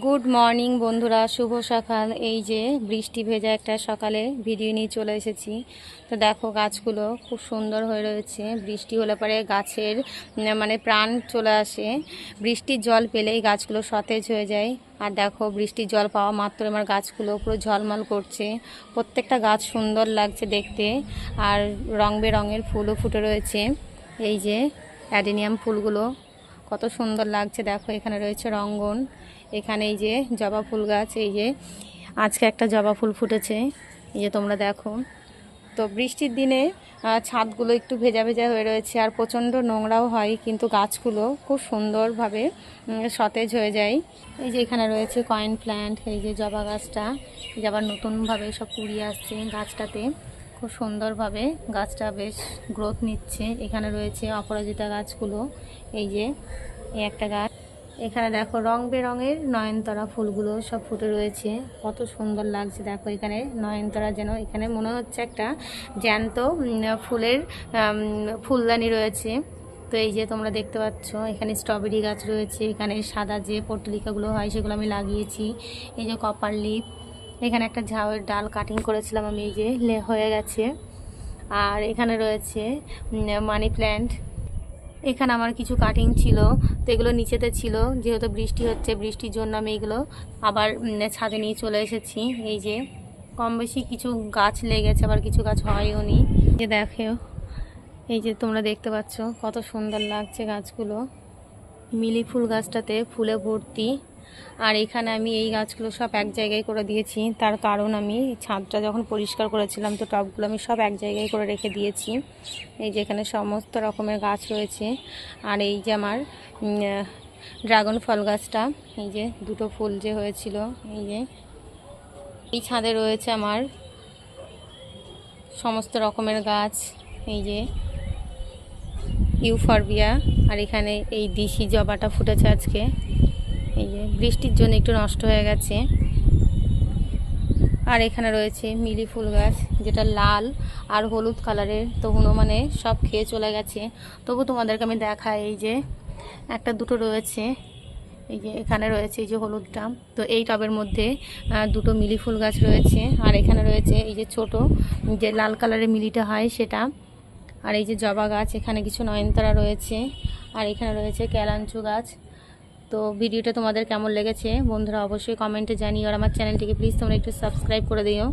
Good morning বন্ধুরা। শুভ সকাল। এই যে বৃষ্টি ভেজা একটা সকালে ভিডিও নিয়ে চলে এসেছি। তো দেখো, গাছগুলো খুব সুন্দর হয়ে রয়েছে। বৃষ্টি হলে পরে গাছের মানে প্রাণ চলে আসে। বৃষ্টির জল পেলেই গাছগুলো সতেজ হয়ে যায়। আর দেখো, বৃষ্টির জল পাওয়া মাত্র আমার গাছগুলো পুরো ঝলমল করছে। প্রত্যেকটা গাছ সুন্দর লাগছে দেখতে। আর রং বেরঙের ফুলও ফুটে রয়েছে। এই যে অ্যাডেনিয়াম ফুলগুলো কত সুন্দর লাগছে। দেখো, এখানে রয়েছে রঙ্গন। এখানে এই যে জবা ফুল গাছ, এই যে আজকে একটা জবা ফুল ফুটেছে। এই যে তোমরা দেখো। তো বৃষ্টির দিনে ছাদগুলো একটু ভেজা ভেজা হয়ে রয়েছে আর প্রচণ্ড নোংরাও হয়, কিন্তু গাছগুলো খুব সুন্দরভাবে সতেজ হয়ে যায়। এই যে এখানে রয়েছে কয়েন প্ল্যান্ট, এই যে জবা গাছটা। যে আবার নতুনভাবে সব কুড়িয়ে আসছে গাছটাতে। খুব সুন্দরভাবে গাছটা বেশ গ্রোথ নিচ্ছে। এখানে রয়েছে অপরাজিতা গাছগুলো। এই যে, এই একটা গাছ। এখানে দেখো রং বেরঙের নয়নতরা ফুলগুলো সব ফুটে রয়েছে। কত সুন্দর লাগছে দেখো এখানে নয়নতারা যেন। এখানে মনে হচ্ছে একটা জ্যান্ত ফুলের ফুলদানি রয়েছে। তো এই যে তোমরা দেখতে পাচ্ছ, এখানে স্ট্রবেরি গাছ রয়েছে। এখানে সাদা যে পটলিকাগুলো হয় সেগুলো আমি লাগিয়েছি। এই যে কপার লিপ এখানে একটা ঝাউয়ের ডাল কাটিং করেছিলাম আমি যে লে, হয়ে গেছে। আর এখানে রয়েছে মানি প্ল্যান্ট এখানে আমার কিছু কাটিং ছিল, তো এগুলো নিচেতে ছিল। যেহেতু বৃষ্টি হচ্ছে, বৃষ্টির জন্য আমি এগুলো আবার ছাদে নিয়ে চলে এসেছি। এই যে কম বেশি কিছু গাছ লেগেছে, আবার কিছু গাছ হয়ও নি। যে দেখেও, এই যে তোমরা দেখতে পাচ্ছ, কত সুন্দর লাগছে গাছগুলো। মিলি ফুল গাছটাতে ফুলে ভর্তি। আর এখানে আমি এই গাছগুলো সব এক জায়গায় করে দিয়েছি। তার কারণ আমি ছাদটা যখন পরিষ্কার করেছিলাম, তো টবগুলো আমি সব এক জায়গায় করে রেখে দিয়েছি। এই যে এখানে সমস্ত রকমের গাছ রয়েছে। আর এই যে আমার ড্রাগন ফল গাছটা, এই যে দুটো ফুল যে হয়েছিল, এই যে। এই ছাদে রয়েছে আমার সমস্ত রকমের গাছ, এই যে ইউফরবিয়া, আর এখানে এই দিশি জবাটা ফুটেছে আজকে। এই যে বৃষ্টির জন্য একটু নষ্ট হয়ে গেছে। আর এখানে রয়েছে মিলি ফুল গাছ, যেটা লাল আর হলুদ কালারের। তো হনুমানে সব খেয়ে চলে গেছে। তবু তোমাদেরকে আমি দেখাই এই যে একটা দুটো রয়েছে। এই যে এখানে রয়েছে এই যে হলুদ হলুদটা তো এই টবের মধ্যে দুটো মিলি ফুল গাছ রয়েছে। আর এখানে রয়েছে এই যে ছোট, যে লাল কালারের মিলিটা হয় সেটা। আর এই যে জবা গাছ, এখানে কিছু নয়নতারা রয়েছে। আর এখানে রয়েছে ক্যালাঞ্চু গাছ। তো ভিডিওটা তোমাদের কেমন লেগেছে? বন্ধুরা অবশ্যই কমেন্টে জানিও আর আমার চ্যানেলটিকে প্লিজ তোমরা একটু সাবস্ক্রাইব করে দিও।